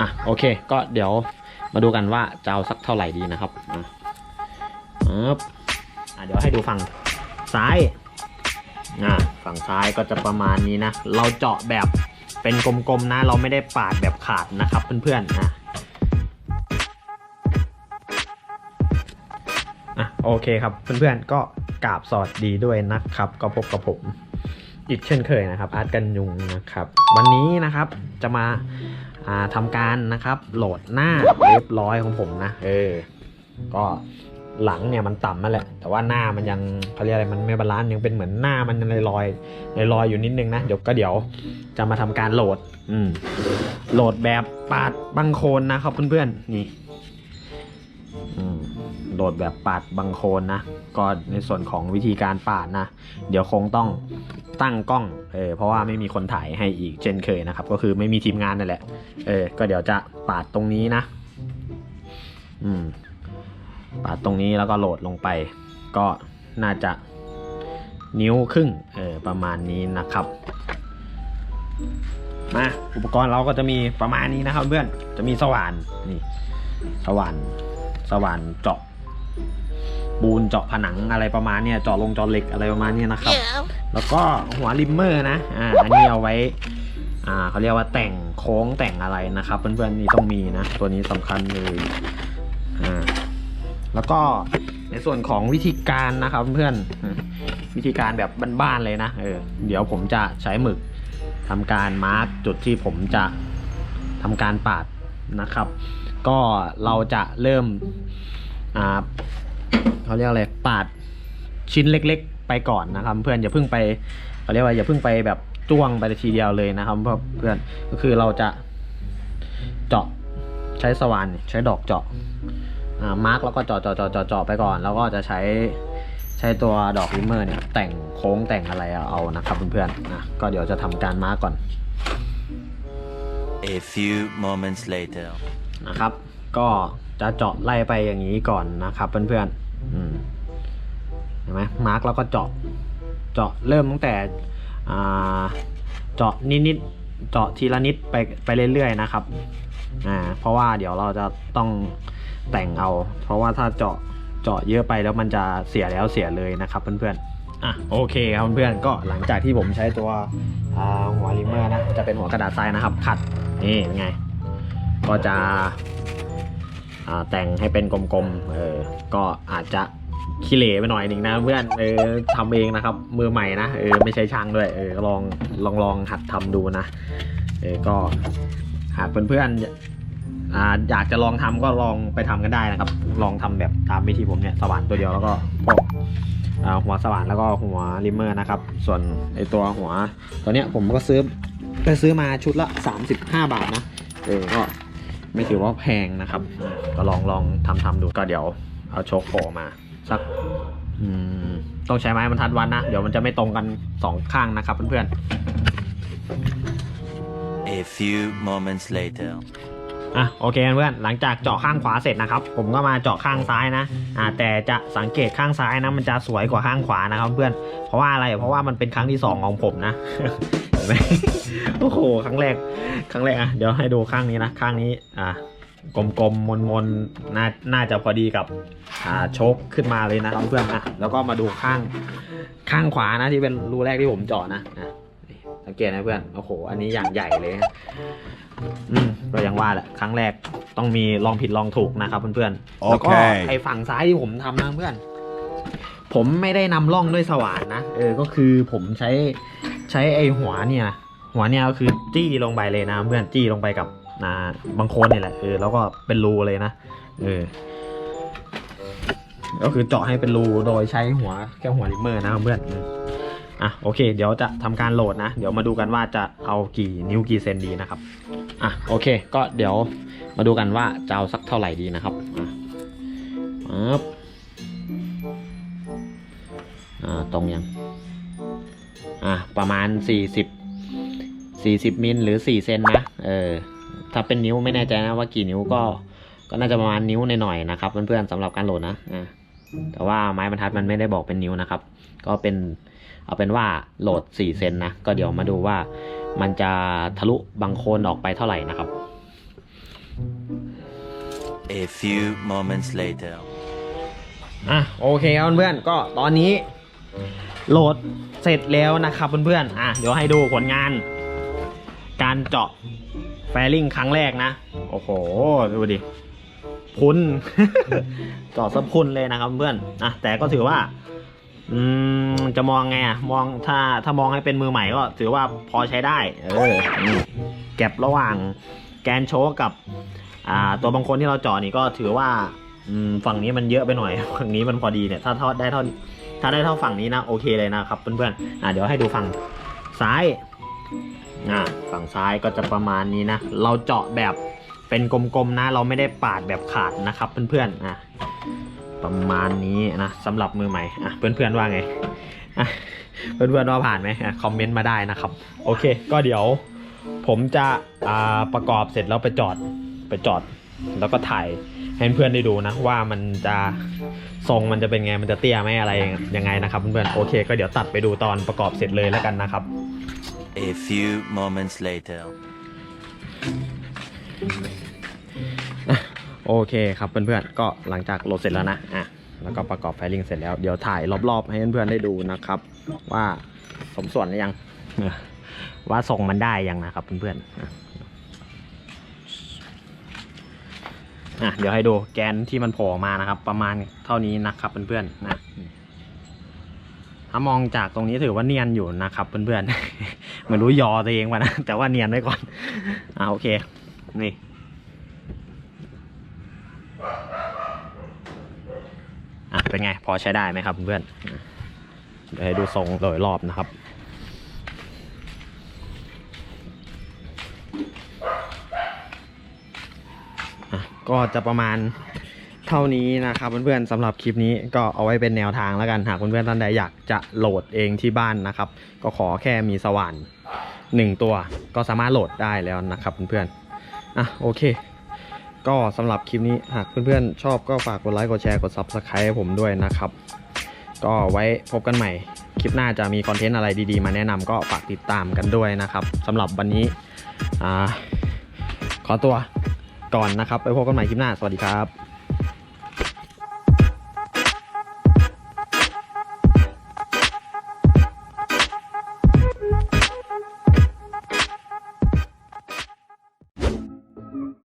อะโอเค ก็เดี๋ยวมาดูกันว่าจะเอาสักเท่าไหร่ดีนะครับอะอะเดี๋ยวให้ดูฝั่งซ้ายอะฝั่งซ้ายก็จะประมาณนี้นะ เราเจาะแบบเป็นกลมๆนะ เราไม่ได้ปาดแบบขาดนะครับเพื่อนๆอะอะโอเคครับเพื่อนๆก็กราบสวัสดีด้วยนะครับ ก็พบกับผมอีกเช่นเคยนะครับอาร์ตกันยุงนะครับ วันนี้นะครับจะมา ทำการนะครับโหลดหน้าเรียบร้อยของผมนะ เออ ก็หลังเนี่ยมันต่ำนั่นแหละ แต่ว่าหน้ามันยังเขาเรียกอะไรมันไม่บาลานซ์ยังเป็นเหมือนหน้ามันยังลอยลอยอยู่นิดนึงนะเดี๋ยวก็เดี๋ยวจะมาทำการโหลด อืมโหลดแบบปาดบังโคนนะครับเพื่อนๆนี่อืมโหลดแบบปาดบังโคนนะก็ในส่วนของวิธีการปาดนะ เดี๋ยวคงต้อง ตั้งกล้องเออเพราะว่าไม่มีคนถ่ายให้อีกเช่นเคยนะครับ ก็คือไม่มีทีมงานนั่นแหละเออก็เดี๋ยวจะปาดตรงนี้นะ อืม ปาดตรงนี้แล้วก็โหลดลงไป ก็น่าจะนิ้วครึ่งเออประมาณนี้นะครับมาอุปกรณ์เราก็จะมีประมาณนี้นะครับเพื่อนจะมีสว่านนี่สว่านสว่านเจาะ ปูนเจาะผนังอะไรประมาณเนี้ยเจาะลงเจาะเหล็กอะไรประมาณเนี้ยนะครับ แล้วก็หัวริมเมอร์นะอ่าอันนี้เอาไว้อ่าเขาเรียกว่าแต่งโค้งแต่งอะไรนะครับ เพื่อนๆนี่ต้องมีนะ ตัวนี้สำคัญเลยอ่าแล้วก็ในส่วนของวิธีการนะครับเพื่อนอืมวิธีการแบบบ้านๆเลยนะเออเดี๋ยวผมจะใช้หมึกทำการมาร์กจุดที่ผมจะทำการปาดนะครับ ก็เราจะเริ่มอ่า เขาเรียกอะไรปาดชิ้นเล็ก ๆ ไปก่อนนะครับ เพื่อนอย่าเพิ่งไปเขาเรียกว่าอย่าเพิ่งไปแบบจ้วงไปทีเดียวเลยนะครับเพราะเพื่อนก็คือเราจะเจาะใช้สว่านใช้ดอกเจาะอ่ามาร์กแล้วก็เจาะเจาะเจาะเจาะเจาะไปก่อน แล้วก็จะใช้ใช้ตัวดอกริมเมอร์เนี่ยแต่งโค้งแต่งอะไรเอานะครับเพื่อนๆนะก็เดี๋ยวจะทำการมาร์กก่อน A few moments later. นะครับ ก็จะเจาะไล่ไปอย่างนี้ก่อนนะครับเพื่อนๆอืมเห็นไหมมาร์กแล้วก็เจาะเจาะเริ่มตั้งแต่เจาะนิดๆเจาะทีละนิดไปไปเรื่อยๆนะครับอ่าเพราะว่าเดี๋ยวเราจะต้องแต่งเอา เพราะว่าถ้าเจาะเจาะเยอะไปแล้วมันจะเสียแล้วเสียเลยนะครับเพื่อนๆอะโอเคครับเพื่อนๆก็หลังจากที่ผมใช้ตัวหัวริมเมอร์นะจะเป็นหัวกระดาษทรายนะครับขัดนี่เป็นไง ก็จะ แต่งให้เป็นกลมๆเออก็อาจจะขี้เหร่ไปหน่อยหนึ่งนะเพื่อนเออทำเองนะครับ มือใหม่นะเออไม่ใช่ช่างด้วยเออลองลองลองหัดทำดูนะเออก็หากเพื่อนๆอ่าอยากจะลองทำก็ลองไปทำกันได้นะครับ ลองทำแบบตามวิธีผมเนี่ยสว่านตัวเดียวแล้วก็พวกหัวสว่านแล้วก็หัวริมเมอร์นะครับ ส่วนไอตัวหัวตัวเนี้ยผมก็ซื้อไปซื้อมาชุดละ 35 บาทนะเออก็ ไม่ถือว่าแพงนะครับ ก็ลองลองทำทำดูก็เดี๋ยวเอาโชคโผล่มาสักอืมต้องใช้ไม้บรรทัดวันนะ เดี๋ยวมันจะไม่ตรงกันสองข้างนะครับเพื่อน A few moments later. ๆอะโอเคเพื่อนหลังจากเจาะข้างขวาเสร็จนะครับ ผมก็มาเจาะข้างซ้ายนะอ่าแต่จะสังเกตข้างซ้ายนะ มันจะสวยกว่าข้างขวานะครับเพื่อนเพราะว่าอะไรเพราะว่ามันเป็นครั้งที่สองของผมนะเห็น ไหมโอ้โหครั้งแรก ครั้งแรกอะเดี๋ยวให้ดูข้างนี้นะข้างนี้อ่ากลมๆมนๆน่าน่าจะพอดีกับอ่าโชคขึ้นมาเลยนะครับเพื่อนอะแล้วก็มาดูข้างข้างขวานะที่เป็นรูแรกที่ผมเจาะนะอะนี่สังเกตนะเพื่อนโอ้โห อันนี้อย่างใหญ่เลยฮะอืมก็ยังว่าแหละครั้งแรกต้องมีลองผิดลองถูกนะครับเพื่อนๆแล้วก็โอเค ไอ้ฝั่งซ้ายที่ผมทำนะเพื่อน ผมไม่ได้นำร่องด้วยสว่านนะเออก็คือผมใช้ ใช้ไอหัวเนี่ยนะหัวเนี่ยก็คือจี้ลงไปเลยนะ เพื่อนจี้ลงไปกับนะบางคนนี่แหละเออแล้วก็เป็นรูเลยนะเออก็คือเจาะให้เป็นรูโดยใช้หัวแค่หัวริมเมอร์นะครับเพื่อนอะโอเค เดี๋ยวจะทำการโหลดนะ เดี๋ยวมาดูกันว่าจะเอากี่นิ้วกี่เซนดีนะครับอะโอเค ก็เดี๋ยวมาดูกันว่าจะเอาสักเท่าไหร่ดีนะครับอะปึ๊บอ่าตรงยัง อะประมาณ 40 40มิลหรือ 4 เซนนะ เออ ถ้าเป็นนิ้วไม่แน่ใจนะว่ากี่นิ้วก็ ก็น่าจะประมาณนิ้วหน่อยๆนะครับ เพื่อนๆสำหรับการโหลดนะอ่าแต่ว่าไม้บรรทัดมันไม่ได้บอกเป็นนิ้วนะครับ ก็เป็น เอาเป็นว่าโหลด 4 เซนนะ ก็เดี๋ยวมาดูว่ามันจะทะลุบังโคนออกไปเท่าไหร่นะครับ A few moments later. อะโอเคครับเพื่อนๆก็ตอนนี้ โหลดเสร็จแล้วนะครับเพื่อนๆ อะเดี๋ยวให้ดูผลงาน การเจาะแฟลิงครั้งแรกนะ โอ้โห ดูดิ พุนเจาะสะพุนเลยนะครับเพื่อน อะแต่ก็ถือว่า อืมจะมองไงอะ มองถ้าถ้ามองให้เป็นมือใหม่ก็ถือว่าพอใช้ได้ เออนี่แก็บระหว่างแกนโชกกับ อ่า ตัวบางคนที่เราเจาะนี่ก็ถือว่าอืมฝั่งนี้มันเยอะไปหน่อย ฝั่งนี้มันพอดีเนี่ย ถ้าทอดได้เท่า ถ้าได้เท่าฝั่งนี้นะโอเคเลยนะครับเพื่อนๆอ่าเดี๋ยวให้ดูฝั่งซ้ายอ่าฝั่งซ้ายก็จะประมาณนี้นะ เราเจาะแบบเป็นกลมๆนะ เราไม่ได้ปาดแบบขาดนะครับเพื่อนๆอะประมาณนี้นะสำหรับมือใหม่อะเพื่อนๆว่าไงอะเพื่อนๆว่าผ่านไหมอะคอมเมนต์มาได้นะครับ โอเค ก็เดี๋ยวผมจะอ่าประกอบเสร็จแล้วไปจอดไปจอดแล้วก็ถ่าย ให้เพื่อนได้ดูนะว่ามันจะทรงมันจะเป็นไงมันจะเตี้ยไหมอะไรยังไงนะครับเพื่อนๆโอเค ก็เดี๋ยวตัดไปดูตอนประกอบเสร็จเลยแล้วกันนะครับ A few moments later. โอเคครับเพื่อนๆก็หลังจากโหลดเสร็จแล้วนะอะแล้วก็ประกอบไฟลิงเสร็จแล้วเดี๋ยวถ่ายรอบๆ ให้เพื่อนๆได้ดูนะครับ ว่าสมส่วนหรือยังเออว่าทรงมันได้ยังนะครับเพื่อนๆ อะเดี๋ยวให้ดูแกนที่มันโผล่ออกมานะครับ ประมาณเท่านี้นะครับเพื่อนๆนะถ้ามองจากตรงนี้ถือว่าเนียนอยู่นะครับเพื่อนๆเหมือนรู้ยอตัวเองว่ะนะแต่ว่าเนียนไว้ก่อนอ่าโอเค นี่อะเป็นไงพอใช้ได้ไหมครับเพื่อนเดี๋ยวให้ดูทรงโดยรอบนะครับ ก็จะประมาณเท่านี้นะครับเพื่อนๆสำหรับคลิปนี้ก็เอาไว้เป็นแนวทางแล้วกันหากเพื่อนๆท่านใดอยากจะโหลดเองที่บ้านนะครับ ก็ขอแค่มีสว่านหนึ่งตัวก็สามารถโหลดได้แล้วนะครับเพื่อนๆอะโอเค ก็สำหรับคลิปนี้หากเพื่อนๆชอบก็ฝากกดไลค์กดแชร์กด Subscribe ให้ผมด้วยนะครับ ก็ไว้พบกันใหม่ คลิปหน้าจะมีคอนเทนต์อะไรดีๆ มาแนะนำก็ฝากติดตามกันด้วยนะครับสำหรับวันนี้อ่าขอตัว ก่อนนะครับ ไปพบกันใหม่คลิปหน้า สวัสดีครับ